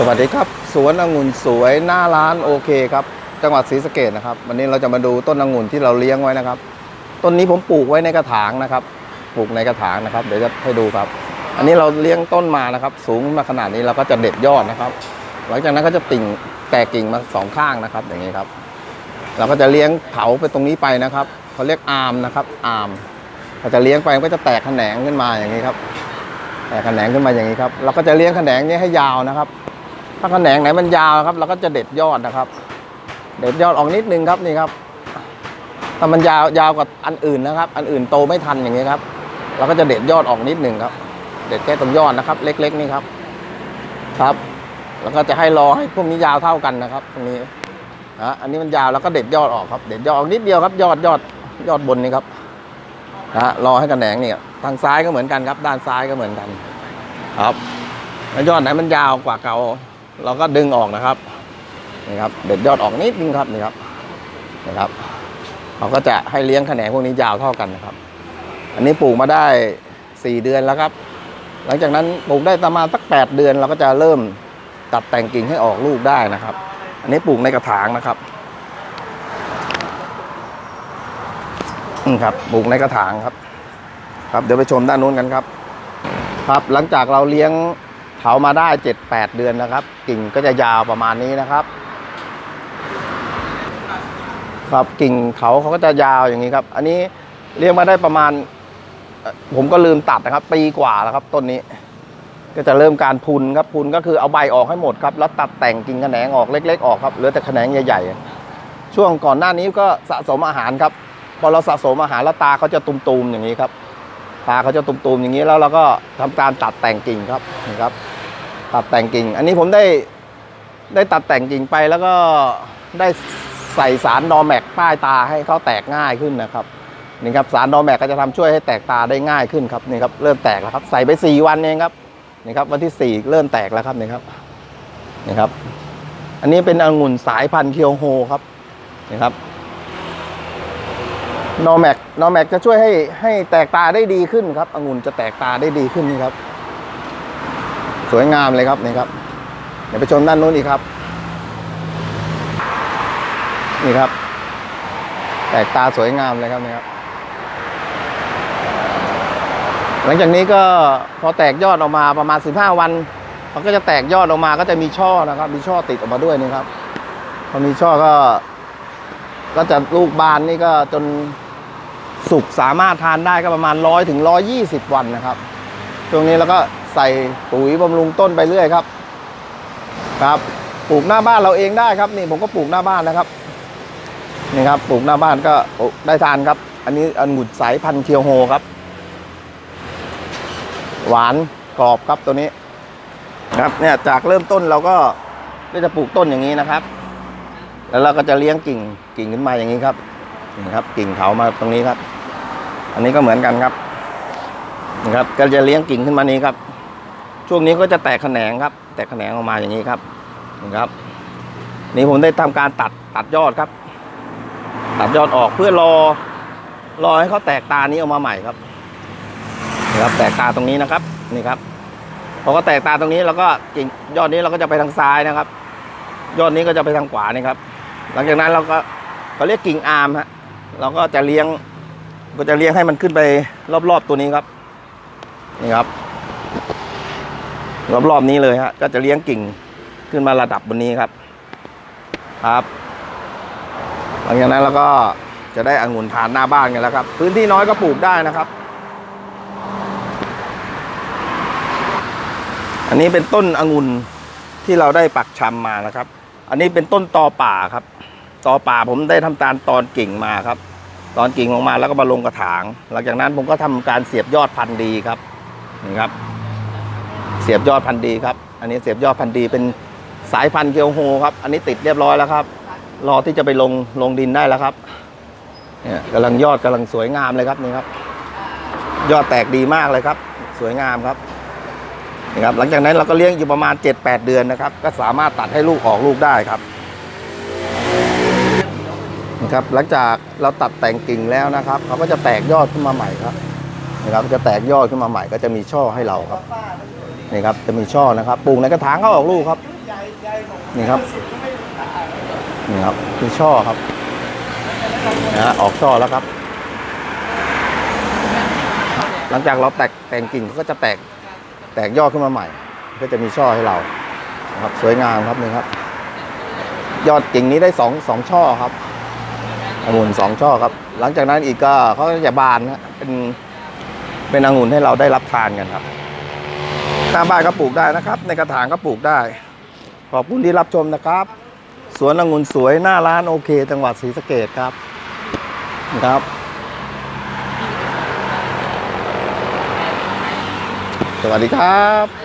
สวัสดีครับ สวนองุ่นสวยหน้าร้านโอเคครับจังหวัดศรีสะเกดนะครับ วันนี้เราจะมาดูต้นองุ่นที่เราเลี้ยงไว้นะครับ ต้นนี้ผมปลูกไว้ในกระถางนะครับ ปลูกในกระถางนะครับ เดี๋ยวจะให้ดูครับ อันนี้เราเลี้ยงต้นมานะครับ สูงมาขนาดนี้เราก็จะเด็ดยอดนะครับ หลังจากนั้นก็จะติ่งแตกกิ่งมาสองข้างนะครับ อย่างนี้ครับ เราก็จะเลี้ยงเผาไปตรงนี้ไปนะครับเขาเรียกอาร์มนะครับ อาร์มเราจะเลี้ยงไปมันก็จะแตกแขนงขึ้นมาอย่างนี้ครับ แตกแขนงขึ้นมาอย่างนี้ครับ เราก็จะเลี้ยงแขนงนี้ให้ยาวนะครับ ถ้าแขนงไหนมันยาวครับเราก็จะเด็ดยอดนะครับ เด็ดยอดออกนิดนึงครับนี่ครับ ถ้ามันยาวยาวกว่าอันอื่นนะครับ อันอื่นโตไม่ทันอย่างนี้ครับ เราก็จะเด็ดยอดออกนิดนึงครับ เด็ดแค่ตรงยอดนะครับ เล็ก ๆ นี่ครับ ครับ แล้วก็จะให้รอให้พวกนี้ยาวเท่ากันนะครับตรงนี้นะอันนี้มันยาวแล้วก็เด็ดยอดออกครับ เด็ดยอดออกนิดเดียวครับ ยอดยอดยอดบนนี่ครับนะรอให้กระแหนงเนี่ยทางซ้ายก็เหมือนกันครับ ด้านซ้ายก็เหมือนกัน ครับแล้วยอดไหนมันยาวกว่าเก่า เราก็ดึงออกนะครับนี่ครับเด็ดยอดออกนิดนึงครับนี่ครับนี่ครับเราก็จะให้เลี้ยงแขนงพวกนี้ยาวเท่ากันนะครับ อันนี้ปลูกมาได้สี่เดือนแล้วครับ หลังจากนั้นปลูกได้ประมาณสักแปดเดือนเราก็จะเริ่มตัดแต่งกิ่งให้ออกลูกได้นะครับ อันนี้ปลูกในกระถางนะครับอืมครับปลูกในกระถางครับ ครับเดี๋ยวไปชมด้านนู้นกันครับ ครับหลังจากเราเลี้ยง เถามาได้เจ็ดแปดเดือนนะครับ กิ่งก็จะยาวประมาณนี้นะครับครับกิ่งเขาเขาก็จะยาวอย่างนี้ครับ อันนี้เลี้ยงมาได้ประมาณ ผมก็ลืมตัดนะครับ ปีกว่าแล้วครับต้นนี้ ก็จะเริ่มการพุนครับพุนก็คือเอาใบออกให้หมดครับแล้วตัดแต่งกิ่งแขนงออกเล็ก ๆ ออกครับเหลือแต่แขนงใหญ่ๆช่วงก่อนหน้านี้ก็สะสมอาหารครับพอเราสะสมอาหารแล้วตาเขาจะตุมๆอย่างนี้ครับ ตาเขาจะตุ่มๆอย่างนี้แล้วเราก็ทำการตัดแต่งกิ่งครับนี่ครับ ตัดแต่งกิ่ง อันนี้ผมได้ได้ตัดแต่งกิ่งไปแล้วก็ได้ใส่สารดอแม็กป้ายตาให้เขาแตกง่ายขึ้นนะครับนี่ครับสารดอแม็กก็จะทำช่วยให้แตกตาได้ง่ายขึ้นครับนี่ครับเริ่มแตกแล้วครับใส่ไปสี่วันเองครับนี่ครับวันที่สี่เริ่มแตกแล้วครับนี่ครับนี่ครับ อันนี้เป็นองุ่นสายพันธุ์เคียวโฮครับนี่ครับนอแม็กนอแม็กจะช่วยให้ให้แตกตาได้ดีขึ้นครับองุ่นจะแตกตาได้ดีขึ้นนี่ครับ สวยงามเลยครับนี่ครับ เดี๋ยวไปชมด้านนู้นอีกครับ นี่ครับ แตกตาสวยงามเลยครับนี่ครับ หลังจากนี้ก็พอแตกยอดออกมาประมาณ 15 วันมันก็จะแตกยอดออกมาก็จะมีช่อนะครับ มีช่อติดออกมาด้วยนี่ครับพอมีช่อก็ ก็จะลูกบานนี่ก็จนสุกสามารถทานได้ก็ประมาณร้อยถึงร้อยี่สิบวันนะครับช่วงนี้เราก็ ใส่ปุ๋ยบำรุงต้นไปเรื่อยครับ ครับ ปลูกหน้าบ้านเราเองได้ครับ นี่ผมก็ปลูกหน้าบ้านนะครับนี่ครับปลูกหน้าบ้านก็ได้ทานครับ อันนี้องุ่นสายพันธุ์เคียวโฮครับ หวานกรอบครับตัวนี้ครับเนี่ยจากเริ่มต้นเราก็ก็จะปลูกต้นอย่างนี้นะครับ แล้วเราก็จะเลี้ยงกิ่งกิ่งขึ้นมาอย่างนี้ครับนี่ครับ กิ่งเขามาตรงนี้ครับ อันนี้ก็เหมือนกันครับนี่ครับ ก็จะเลี้ยงกิ่งขึ้นมานี้ครับ ช่วงนี้ก็จะแตกแขนงครับ แตกแขนงออกมาอย่างนี้ครับนี่ครับ นี่ผมได้ทำการตัดตัดยอดครับ ตัดยอดออกเพื่อรอ รอให้เขาแตกตานี้ออกมาใหม่ครับนี่ครับ แตกตาตรงนี้นะครับนี่ครับพอเขาแตกตาตรงนี้เราก็กิ่งยอดนี้เราก็จะไปทางซ้ายนะครับ ยอดนี้ก็จะไปทางขวานี่ครับ หลังจากนั้นเราก็เขาเรียกกิ่งอาร์มฮะเราก็จะเลี้ยงก็จะเลี้ยงให้มันขึ้นไปรอบๆตัวนี้ครับ นี่ครับ รอบๆนี้เลยฮะก็จะเลี้ยงกิ่งขึ้นมาระดับบนนี้ครับ ครับ หลังจากนั้นเราก็จะได้องุ่นทานหน้าบ้านกันแล้วครับ พื้นที่น้อยก็ปลูกได้นะครับ อันนี้เป็นต้นองุ่นที่เราได้ปักชำมานะครับ อันนี้เป็นต้นตอป่าครับตอป่าผมได้ทำการตอนกิ่งมาครับ ตอนกิ่งลงมาแล้วก็มาลงกระถาง หลังจากนั้นผมก็ทำการเสียบยอดพันธุ์ดีครับนี่ครับ เสียบยอดพันธุ์ดีครับ อันนี้เสียบยอดพันธุ์ดีเป็นสายพันธุ์เกียวโฮครับ อันนี้ติดเรียบร้อยแล้วครับ รอที่จะไปลงลงดินได้แล้วครับเนี่ยกำลังยอดกำลังสวยงามเลยครับนี่ครับ ยอดแตกดีมากเลยครับ สวยงามครับนี่ครับหลังจากนั้นเราก็เลี้ยงอยู่ประมาณ 7-8 เดือนนะครับ ก็สามารถตัดให้ลูกออกลูกได้ครับนะครับหลังจากเราตัดแต่งกิ่งแล้วนะครับเขาก็จะแตกยอดขึ้นมาใหม่ครับนะครับจะแตกยอดขึ้นมาใหม่ก็จะมีช่อให้เราครับ นี่ครับจะมีช่อนะครับปลูกในกระถางเขาออกลูกครับ นี่ครับนี่ครับคือช่อครับนะออกช่อแล้วครับ หลังจากเราแตกแต่งกิ่งก็จะแตกแตกยอดขึ้นมาใหม่ ก็จะมีช่อให้เราครับสวยงามครับนี่ครับ ยอดกิ่งนี้ได้สองสองช่อครับองุ่นสองช่อครับ หลังจากนั้นอีกก็เขาจะบานนะเป็นเป็นองุ่นให้เราได้รับทานกันครับ หน้าบ้านก็ปลูกได้นะครับ ในกระถางก็ปลูกได้ ขอบคุณที่รับชมนะครับ สวนองุ่นสวยหน้าร้านโอเค จังหวัดศรีสะเกดครับครับ สวัสดีครับ